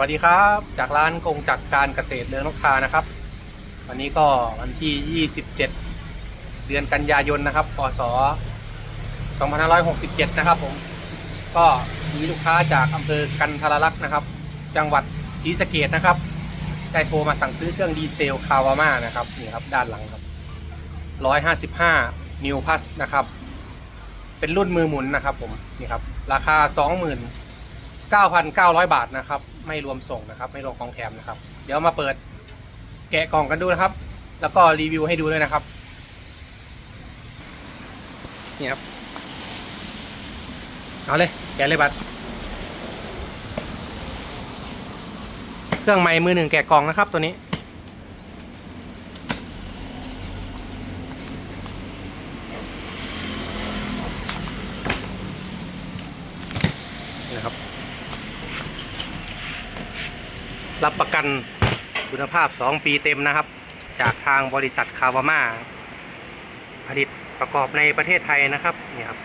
วัสดีครับ จากร้านกงจักการเกษตรเรืองนกทานะครับ วันนี้ก็วันที่ 27 เดือนกันยายนนะครับพศ2567 นะครับผม ก็มีลูกค้าจากอำเภอกันทรลักษณ์นะครับ จังหวัดศรีสะเกดนะครับ ได้โทรมาสั่งซื้อเครื่องดีเซลคาวาม่านะครับนี่ครับด้านหลังครับ 155 นิวพัสนะครับ เป็นรุ่นมือหมุนนะครับผม นี่ครับ ราคา 20,000 9,900 บาทนะครับ ไม่รวมส่งนะครับ ไม่รวมของแถมนะครับ เดี๋ยวมาเปิดแกะกล่องกันดูนะครับ แล้วก็รีวิวให้ดูด้วยนะครับนี่ครับเอาเลยแกะเลยบัตรเครื่องไม้มือหนึ่งแกะกล่องนะครับตัวนี้ นะครับ รับประกันคุณภาพ 2 ปีเต็มนะครับ จากทางบริษัทคาวาม่าผลิตประกอบในประเทศไทยนะครับนี่ครับ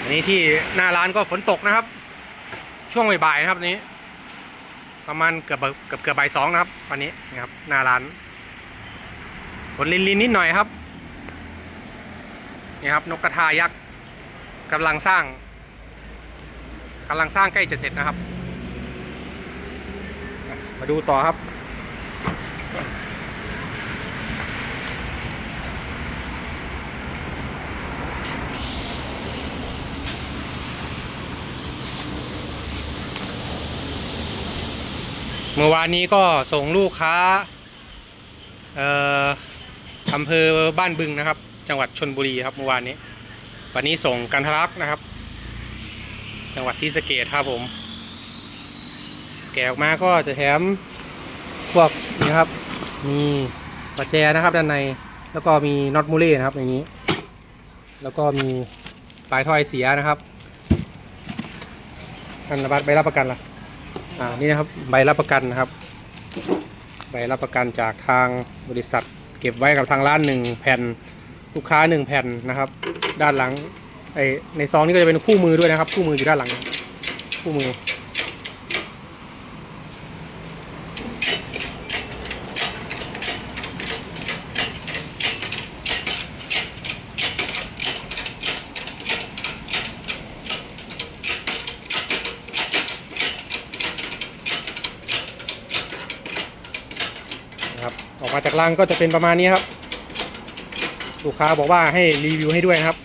อันนี้ที่หน้าร้านก็ฝนตกนะครับ ช่วงบ่ายๆนะครับนี้ ประมาณเกือบเกือบเกือบบ่ายสองนะครับวันนี้นะครับหน้าร้านฝนลินลินนิดหน่อยครับนี่ครับนกกระทายักษ์กำลังสร้าง กำลังสร้างใกล้จะเสร็จนะครับ มาดูต่อครับ เมื่อวานนี้ก็ส่งลูกค้าอำเภอบ้านบึงนะครับ จังหวัดชนบุรีครับเมื่อวานนี้ วันนี้ส่งกันทะลักนะครับ จังหวัดศรีสะเกดครับผม แกะออกมาก็จะแถมพวกนี้ครับ มีปัจแจนะครับด้านใน แล้วก็มีน็อตมูเล่นะครับอย่างนี้ แล้วก็มีปลายถ้อยเสียนะครับอันบัตรใบรับประกันล่ะอ่านี่นะครับใบรับประกันนะครับ ใบรับประกันจากทางบริษัท เก็บไว้กับทางร้านหนึ่งแผ่นลูกค้าหนึ่งแผ่นนะครับ ด้านหลัง ไอในซองนี้ก็จะเป็นคู่มือด้วยนะครับ คู่มืออยู่ด้านหลัง คู่มือ นะครับ ออกมาจากรังก็จะเป็นประมาณนี้ครับ ลูกค้าบอกว่าให้รีวิวให้ด้วยนะครับ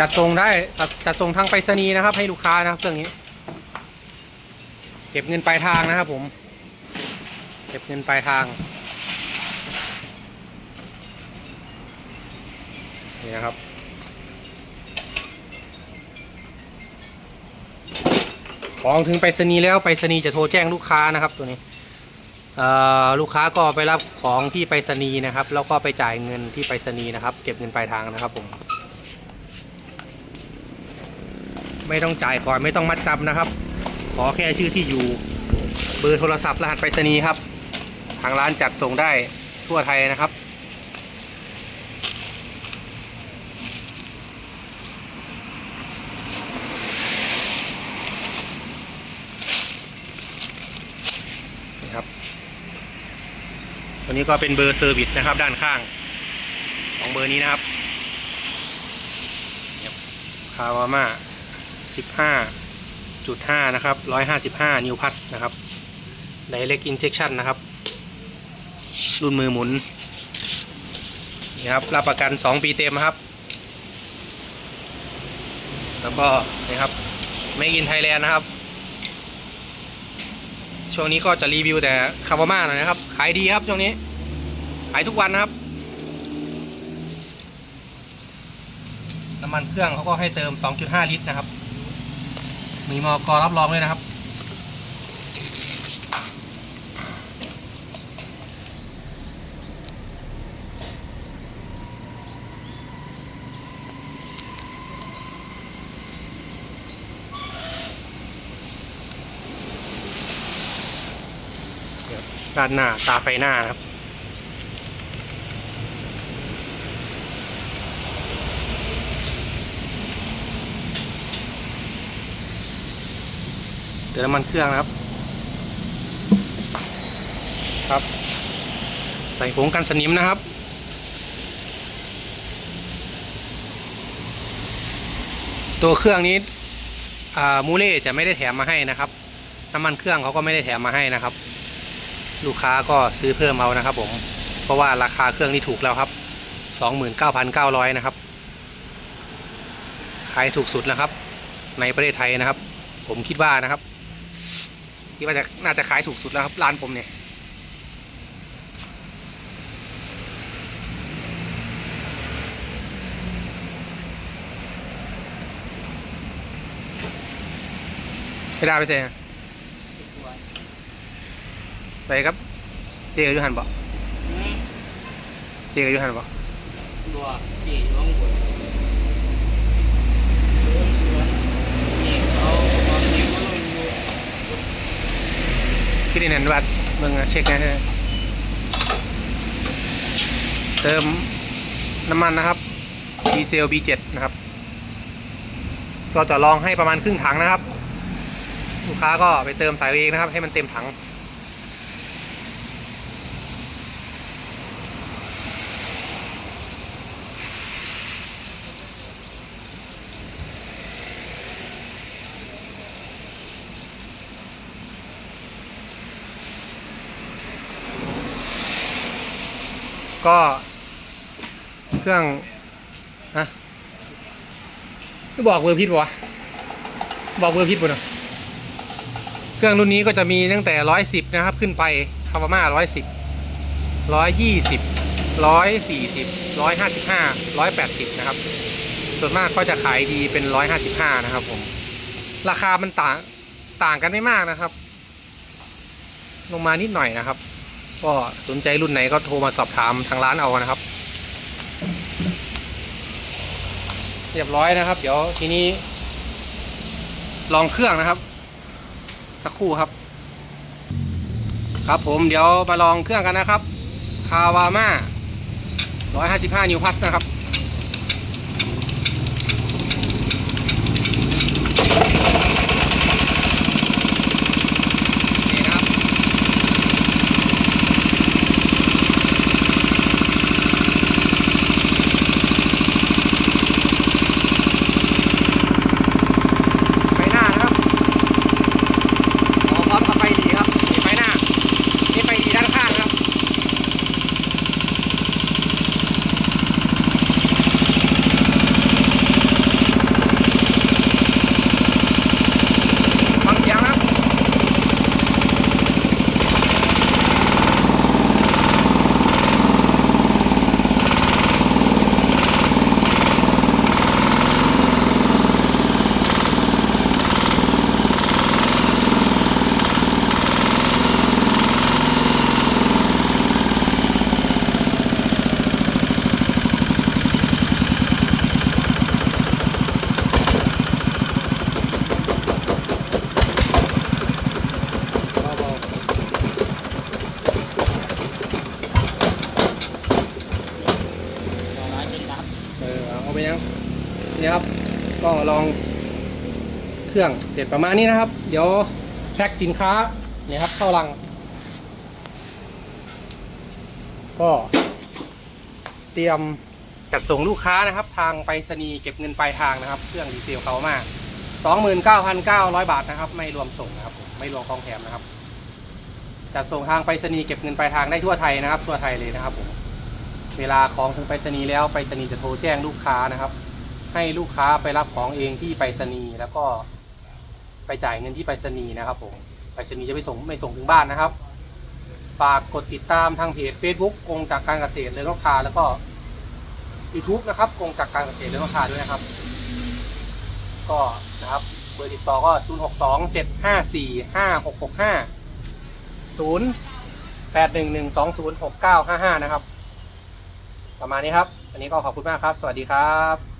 จัดส่งได้จัดส่งทางไปรษณีย์นะครับ ให้ลูกค้านะครับเครื่องนี้ เก็บเงินปลายทางนะครับผม เก็บเงินปลายทางนี่นะครับของถึงไปรษณีย์แล้วไปรษณีย์จะโทรแจ้งลูกค้านะครับตัวนี้ลูกค้าก็ไปรับของที่ไปรษณีย์นะครับ แล้วก็ไปจ่ายเงินที่ไปรษณีย์นะครับ เก็บเงินปลายทางนะครับผม ไม่ต้องจ่ายก่อนไม่ต้องมัดจำนะครับ ขอแค่ชื่อที่อยู่เบอร์โทรศัพท์รหัสไปรษณีย์ครับ ทางร้านจัดส่งได้ทั่วไทยนะครับ นะครับตัวนี้ก็เป็นเบอร์เซอร์วิสนะครับด้านข้าง ของเบอร์นี้นะครับคาวาม่า สิบห้าจุดห้านะครับร้อยห้าสิบห้านิวพัสนะครับไดเ c กอินเจคชั่นนะครับ รุ่นมือหมุน นี่ครับ รับประกันสองปีเต็มครับ แล้วก็นี่ครับไม่กินไทยแลนด์นะครับ ช่วงนี้ก็จะรีวิวแต่คาวาม่าหน่อยนะครับ ขายดีครับช่วงนี้ ขายทุกวันนะครับน้ำมันเครื่องเขาก็ให้เติม 2.5 ลิตรนะครับ มีมอกรับรองด้วยนะครับ ด้านหน้าตาไฟหน้านะครับ เติมน้ำมันเครื่องนะครับ ครับ ใส่ผงกันสนิมนะครับ ตัวเครื่องนี้มูเล่จะไม่ได้แถมมาให้นะครับ น้ำมันเครื่องเขาก็ไม่ได้แถมมาให้นะครับ ลูกค้าก็ซื้อเพิ่มเอานะครับ ผม เพราะว่าราคาเครื่องนี้ถูกแล้วครับ29,900นะครับ ขายถูกสุดนะครับ ในประเทศไทยนะครับ ผมคิดว่านะครับ คิดว่าจะน่าจะขายถูกสุดแล้วครับร้านผมเนี่ยไม่ได้ไปเซ่ไปครับเจกับยูหันบอกเจกับยูหันบอกบัวจีน้องบัวนี่เขาตอนนี้ก็ลงอยู่ ที่นี่นันวัดมึงอะเช็คนะเติมน้ำมันนะครับดีเซล B7 นะครับเราจะลองให้ประมาณครึ่งถังนะครับ ลูกค้าก็ไปเติมสายเองนะครับ ให้มันเต็มถัง ก็เครื่องนะบอกเบอร์พิษปะวะบอกเบอร์พิษปะเนะเครื่องรุ่นนี้ก็จะมีตั้งแต่ร้อยสิบนะครับ ขึ้นไปคาวาม่าร้อยสิบร้อยยี่สิบร้อยสี่สิบร้อยห้าสิบห้าร้อยแปดสิบนะครับ ส่วนมากก็จะขายดีเป็นร้อยห้าสิบห้านะครับผม ราคามันต่างต่างกันไม่มากนะครับ ลงมานิดหน่อยนะครับ ก็สนใจรุ่นไหนก็โทรมาสอบถามทางร้านเอานะครับ เรียบร้อยนะครับ เดี๋ยวทีนี้ ลองเครื่องนะครับ สักครู่ครับ ครับผมเดี๋ยวมาลองเครื่องกันนะครับคาวาม่า155 นิวพัสนะครับ นี่นะครับ ไฟหน้านะครับอ๋อพร้อมกับไฟดีครับนี่ไฟหน้า นี่ไฟดีด้านข้างนะครับ ฟังเสียงนะครับ เบาๆ ต่อร้านเป็นรับ เออเอาไปยังนี่ครับ ก็ลอง เครื่องเสร็จประมาณนี้นะครับ เดี๋ยวแพ็คสินค้าเนี่ยครับเข้าลัง ก็เตรียมจัดส่งลูกค้านะครับ ทางไปรษณีย์เก็บเงินปลายทางนะครับ เครื่องดีเซลเขามาก 29,900 บาทนะครับ ไม่รวมส่งนะครับผมไม่รวมของแถมนะครับจัดส่งทางไปรษณีย์เก็บเงินปลายทางได้ทั่วไทยนะครับ ทั่วไทยเลยนะครับผมเวลาของถึงไปรษณีย์แล้วไปรษณีย์จะโทรแจ้งลูกค้านะครับ ให้ลูกค้าไปรับของเองที่ไปรษณีย์แล้วก็ ไปจ่ายเงินที่ไปรษณีย์นะครับผมไปรษณีย์จะไม่ส่งไม่ส่งถึงบ้านนะครับฝากกดติดตามทางเพจ Facebook กงจากการเกษตรเลยลูกค้าแล้วก็ YouTube นะครับกงจากการเกษตรเลยลูกค้าด้วยนะครับ ก็นะครับเบอร์ติดต่อก็ 0 6 2 7 5 4 5 6 6 5 0 8 1 1 2 0 6 9 5 5 นะครับ ประมาณนี้ครับ อันนี้ก็ขอบคุณมากครับ สวัสดีครับ